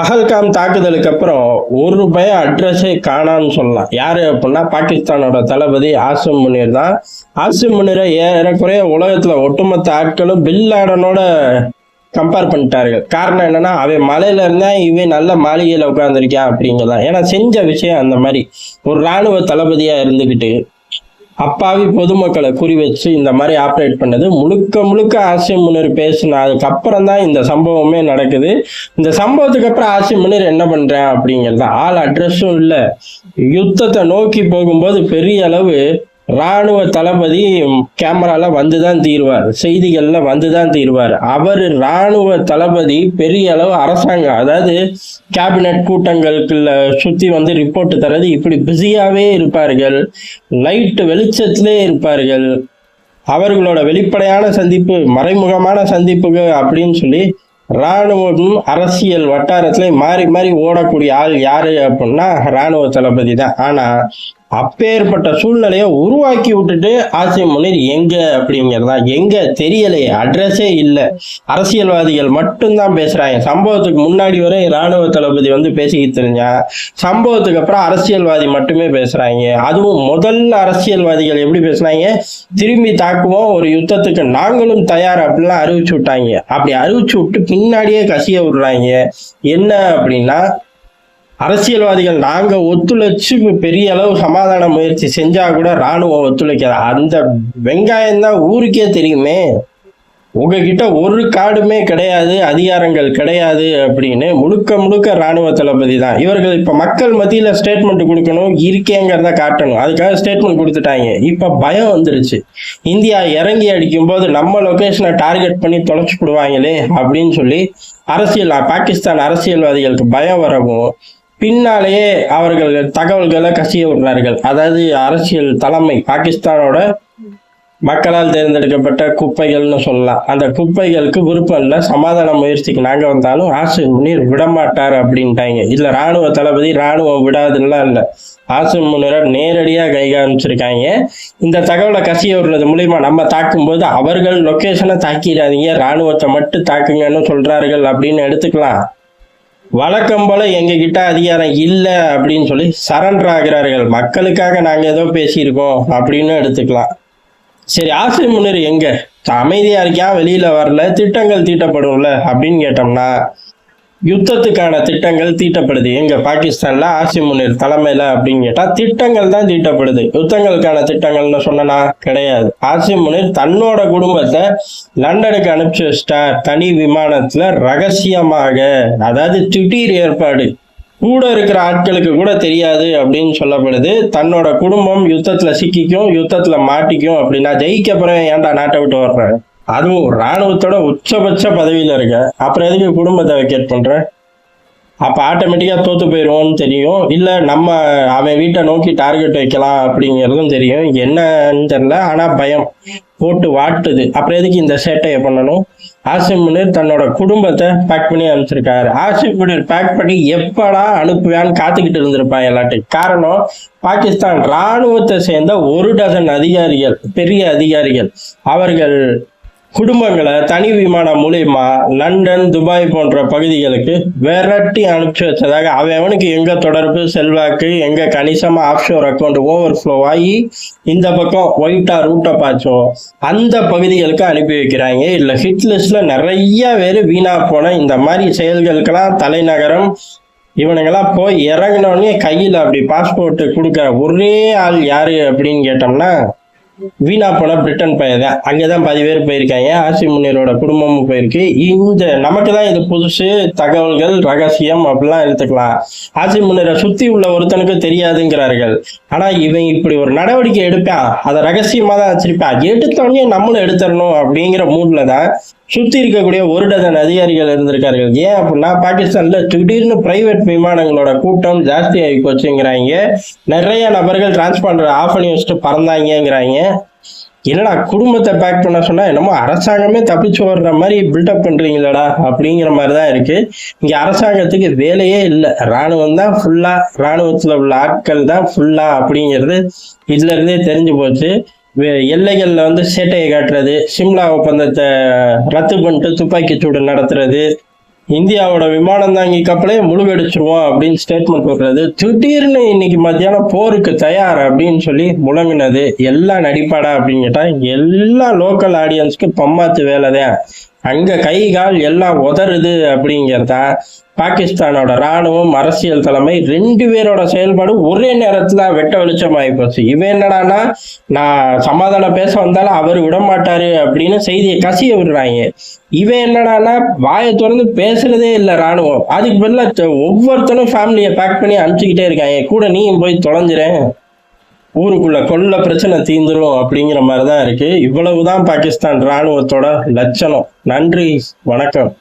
பகல்காம் தாக்குதலுக்கு அப்புறம் ஒரு பய அட்ரஸே காணான்னு சொல்லலாம். யாரு அப்படின்னா பாகிஸ்தானோட தளபதி ஆசிம் முனீர் தான். ஆசிம் முனீரை ஏறக்குறைய உலகத்துல ஒட்டுமொத்த ஆட்களும் பில்லாடனோட கம்பேர் பண்ணிட்டார்கள். காரணம் என்னன்னா அவன் மலையில இருந்தா இவன் நல்ல மாளிகையில உட்கார்ந்துருக்கியா அப்படிங்கிறதான் ஏன்னா செஞ்ச விஷயம் அந்த மாதிரி. ஒரு ராணுவ தளபதியா இருந்துகிட்டு அப்பாவி பொதுமக்களை குறி வச்சு இந்த மாதிரி ஆப்ரேட் பண்ணது. முழுக்க முழுக்க ஆசியம் முனிர் பேசின அதுக்கப்புறம் தான் இந்த சம்பவமே நடக்குது. இந்த சம்பவத்துக்கு அப்புறம் ஆசியம் முனிர் என்ன பண்றேன் அப்படிங்கிறது ஆள் அட்ரஸும் இல்லை. யுத்தத்தை நோக்கி போகும்போது பெரிய அளவு ராணுவ தளபதி கேமரால வந்துதான் தீருவார். செய்திகள்ல வந்துதான் தீருவார். அவர் ராணுவ தளபதி பெரிய அளவு அரசாங்கம். அதாவது கேபினட் கூட்டங்களுக்குள்ள சுத்தி வந்து ரிப்போர்ட் தரது இப்படி பிஸியாவே இருப்பார்கள். லைட் வெளிச்சத்திலே இருப்பார்கள். அவர்களோட வெளிப்படையான சந்திப்பு மறைமுகமான சந்திப்புகள் அப்படின்னு சொல்லி இராணுவம் அரசியல் வட்டாரத்துல மாறி மாறி ஓடக்கூடிய ஆள் யாரு அப்படின்னா இராணுவ தளபதி தான். ஆனா அப்பேற்பட்ட சூழ்நிலையை உருவாக்கி விட்டுட்டு ஆசியம் முனிர் எங்க அப்படிங்கிறதா? எங்க தெரியலையே. அட்ரஸே இல்லை. அரசியல்வாதிகள் மட்டும்தான் பேசுறாங்க. சம்பவத்துக்கு முன்னாடி வரை இராணுவ தளபதி வந்து பேசிக்கிட்டு தெரிஞ்சா சம்பவத்துக்கு அப்புறம் அரசியல்வாதி மட்டுமே பேசுறாங்க. அதுவும் முதல்ல அரசியல்வாதிகள் எப்படி பேசுனாங்க? திரும்பி தாக்குவோம் ஒரு யுத்தத்துக்கு நாங்களும் தயார் அப்படிலாம் அறிவிச்சு விட்டாங்க. அப்படி அறிவிச்சு விட்டு பின்னாடியே கசிய விடுறாங்க. என்ன அப்படின்னா அரசியல்வாதிகள் நாங்க ஒத்துழைச்சு பெரிய அளவு சமாதான முயற்சி செஞ்சா கூட ராணுவம் ஒத்துழைக்காது. அந்த வெங்காயம் தான் ஊருக்கே தெரியுமே. உங்ககிட்ட ஒரு காடுமே கிடையாது அதிகாரங்கள் கிடையாது அப்படின்னு முழுக்க முழுக்க ராணுவ தளபதி தான். இவர்கள் இப்ப மக்கள் மத்தியில ஸ்டேட்மெண்ட் கொடுக்கணும் இருக்கேங்கிறத காட்டணும். அதுக்காக ஸ்டேட்மெண்ட் கொடுத்துட்டாங்க. இப்ப பயம் வந்துருச்சு. இந்தியா இறங்கி அடிக்கும் போது நம்ம லொகேஷனை டார்கெட் பண்ணி தொலைச்சு விடுவாங்களே அப்படின்னு சொல்லி அரசியல் பாகிஸ்தான் அரசியல்வாதிகளுக்கு பயம் வரவும் பின்னாலேயே அவர்கள் தகவல்களை கசிய விடுறார்கள் அதாவது அரசியல் தலைமை பாகிஸ்தானோட மக்களால் தேர்ந்தெடுக்கப்பட்ட குப்பைகள்னு சொல்லலாம். அந்த குப்பைகளுக்கு விருப்பம் இல்லை சமாதான முயற்சிக்கு நாங்கள் வந்தாலும் ஆசிம் முனீர் விடமாட்டார் அப்படின்ட்டாங்க. இதில் ராணுவ தளபதி ராணுவம் விடாதுலாம் இல்லை. ஆசிம் முனிரை நேரடியாக கை காமிச்சிருக்காங்க. இந்த தகவலை கசிய விடுறது மூலிமா நம்ம தாக்கும்போது அவர்கள் லொக்கேஷனை தாக்கிடாதீங்க ராணுவத்தை மட்டும் தாக்குங்கன்னு சொல்கிறார்கள் அப்படின்னு எடுத்துக்கலாம். வழக்கம் போல எங்க கிட்ட அதிகாரம் இல்லை அப்படின்னு சொல்லி சரண்டர் ஆகிறார்கள். மக்களுக்காக நாங்க ஏதோ பேசியிருக்கோம் அப்படின்னு எடுத்துக்கலாம். சரி ஆசிரிய முன்னர் எங்க? அமைதியா இருக்கியா? வெளியில வரல. திட்டங்கள் தீட்டப்படும்ல அப்படின்னு கேட்டோம்னா யுத்தத்துக்கான திட்டங்கள் தீட்டப்படுது. எங்க பாகிஸ்தான்ல ஆசிய முனிர் தலைமையில அப்படின்னு கேட்டா திட்டங்கள் தான் தீட்டப்படுது. யுத்தங்களுக்கான திட்டங்கள்னு சொன்னா கிடையாது. ஆசிய முனிர் தன்னோட குடும்பத்தை லண்டனுக்கு அனுப்பிச்சு வச்சிட்டார் தனி விமானத்துல ரகசியமாக அதாவது திடீர் ஏற்பாடு. கூட இருக்கிற ஆட்களுக்கு கூட தெரியாது அப்படின்னு சொல்லப்படுது. தன்னோட குடும்பம் யுத்தத்துல சிக்கிக்கும் யுத்தத்துல மாட்டிக்கும் அப்படின்னா ஜெயிக்க போறேன் ஏன்டா நாட்டை விட்டு வர்றேன் அதுவும் ராணுவத்தோட உச்சபட்ச பதவியில் இருக்க. அப்புறம் எதுக்கு குடும்பத்தை வெக்கேட் பண்ணுறேன் அப்போ ஆட்டோமேட்டிக்காக தோத்து போயிடுவோம்னு தெரியும். இல்லை நம்ம அவன் வீட்டை நோக்கி டார்கெட் வைக்கலாம் அப்படிங்கிறதும் தெரியும். என்னன்னு தெரில ஆனால் பயம். போட்டு வாட்டுது. அப்புறம் எதுக்கு இந்த சேட்டையை பண்ணணும்? ஆசிம் முனிர் தன்னோட குடும்பத்தை பேக் பண்ணி அனுப்பிச்சிருக்காரு. ஆசிம் முனிர் பேக் பண்ணி எப்படா அனுப்புவான்னு காத்துக்கிட்டு இருந்திருப்பான் எல்லாத்தையும். காரணம் பாகிஸ்தான் ராணுவத்தை சேர்ந்த ஒரு டசன் அதிகாரிகள் பெரிய அதிகாரிகள். அவர்கள் குடும்பங்களை தனி விமானம் மூலியமா லண்டன் துபாய் போன்ற பகுதிகளுக்கு விரட்டி அனுப்பிச்சு வச்சதாக அவன் அவனுக்கு எங்க தொடர்பு செல்வாக்கு எங்க கணிசமா ஆப்ஷோர் அக்கௌண்ட் ஓவர் ஃப்ளோ ஆகி இந்த பக்கம் ஒயிட்டா ரூட்டை பாய்ச்சோம் அந்த பகுதிகளுக்கு அனுப்பி வைக்கிறாங்க. இல்ல ஹிட் லிஸ்ட்ல நிறைய பேர் வீணா போன இந்த மாதிரி செயல்களுக்கெல்லாம் தலைநகரம். இவனுங்கெல்லாம் போய் இறங்கினோடனே கையில் அப்படி பாஸ்போர்ட் கொடுக்குற ஒரே ஆள் யாரு அப்படின்னு கேட்டோம்னா வீணா போன பிரிட்டன் பையன் தான். அங்கதான் பாதி பேர் போயிருக்காங்க. ஆசி முன்னீரோட குடும்பமும் போயிருக்கு. இந்த நமக்கு தான் இது புதுசு தகவல்கள் ரகசியம் அப்படிலாம் எடுத்துக்கலாம். ஆசி முன்னீரை சுத்தி உள்ள ஒருத்தனுக்கு தெரியாதுங்கிறார்கள். ஆனா இவன் இப்படி ஒரு நடவடிக்கை எடுப்பான். அதை ரகசியமா தான் வச்சிருப்பான். எடுத்தோடனே நம்மளும் எடுத்துடணும் அப்படிங்கிற மூட்ல தான் சுற்றி இருக்கக்கூடிய ஒரு டசன் அதிகாரிகள் இருந்திருக்கார்கள். ஏன் அப்படின்னா பாகிஸ்தான்ல திடீர்னு பிரைவேட் விமானங்களோட கூட்டம் ஜாஸ்தி ஆகி போச்சுங்கிறாங்க. நிறைய நபர்கள் டிரான்ஸ்பாண்டர் ஆஃப் பண்ணி வச்சுட்டு பறந்தாங்கிறாங்க என்னடா குடும்பத்தை பேக் பண்ண சொன்னால் என்னமோ அரசாங்கமே தப்பிச்சு வர்ற மாதிரி பில்டப் பண்ணுறீங்களடா அப்படிங்கிற மாதிரி தான் இருக்குது இங்கே அரசாங்கத்துக்கு வேலையே இல்லை. ராணுவம் தான் ஃபுல்லாக இராணுவத்தில் உள்ள ஆட்கள் தான் ஃபுல்லாக அப்படிங்கிறது இதுலேருந்தே தெரிஞ்சு போச்சு. எல்லைகள்ல வந்து சேட்டையை காட்டுறது சிம்லா ஒப்பந்தத்தை ரத்து பண்ணிட்டு துப்பாக்கி சூடு நடத்துறது இந்தியாவோட விமானம் தாங்கி கப்பலே முழுகடிச்சிருவோம் அப்படின்னு ஸ்டேட்மெண்ட் கொடுக்குறது திடீர்னு இன்னைக்கு மத்தியானம் போருக்கு தயார் அப்படின்னு சொல்லி முழங்கினது எல்லாம் நடிப்பாடா அப்படின்னு கேட்டா எல்லா லோக்கல் ஆடியன்ஸ்க்கு பம்மாத்து வேலை தான் அங்க கை கால் எல்லாம் உதறுது அப்படிங்கிறதா பாகிஸ்தானோட ராணுவம் அரசியல் தலைமை ரெண்டு பேரோட செயல்பாடு ஒரே நேரத்துல வெட்ட வெளிச்சமாகி போச்சு. இவன் என்னடான்னா நான் சமாதானம் பேச வந்தாலும் அவர் விட மாட்டாரு அப்படின்னு செய்தியை கசிய விடுறாங்க. இவன் என்னடான்னா வாயை திறந்து பேசுறதே இல்லை ராணுவம். அதுக்கு பதிலாக ஒவ்வொருத்தனும் ஃபேமிலியை பேக் பண்ணி அனுப்பிச்சுக்கிட்டே இருக்காங்க. கூட நீயும் போய் தொலைஞ்சிரேன் ஊருக்குள்ள கொள்ள பிரச்சனை தீந்துரும் அப்படிங்கிற மாதிரி தான் இருக்கு. இவ்வளவுதான் பாகிஸ்தான் ராணுவத்தோட லட்சணம். நன்றி வணக்கம்.